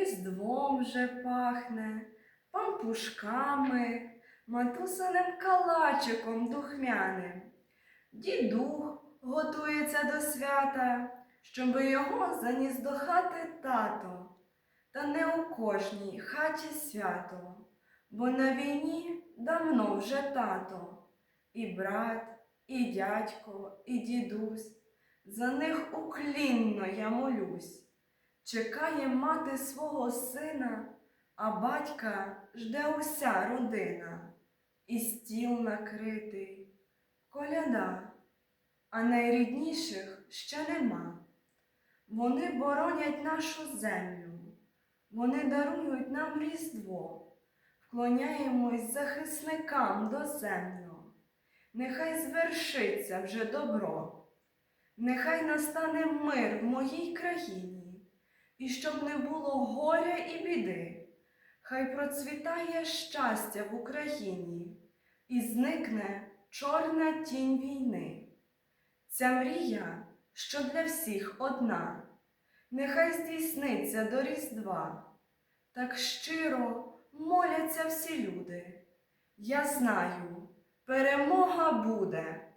Різдвом вже пахне, пампушками, матусиним калачиком духмяним. Дідух готується до свята, щоби його заніс до хати тато. Та не у кожній хаті свято, бо на війні давно вже тато, і брат, і дядько, і дідусь. За них уклінно я молюсь. Чекає мати свого сина, а батька жде уся родина. І стіл накритий, коляда, а найрідніших ще нема. Вони боронять нашу землю, вони дарують нам різдво, вклоняємось захисникам доземно. Нехай звершиться вже добро. Нехай настане мир в моїй країні, і щоб не було горя і біди, хай процвітає щастя в Україні, і зникне чорна тінь війни. Ця мрія, що для всіх одна, нехай здійсниться до Різдва. Так щиро моляться всі люди. Я знаю, перемога буде.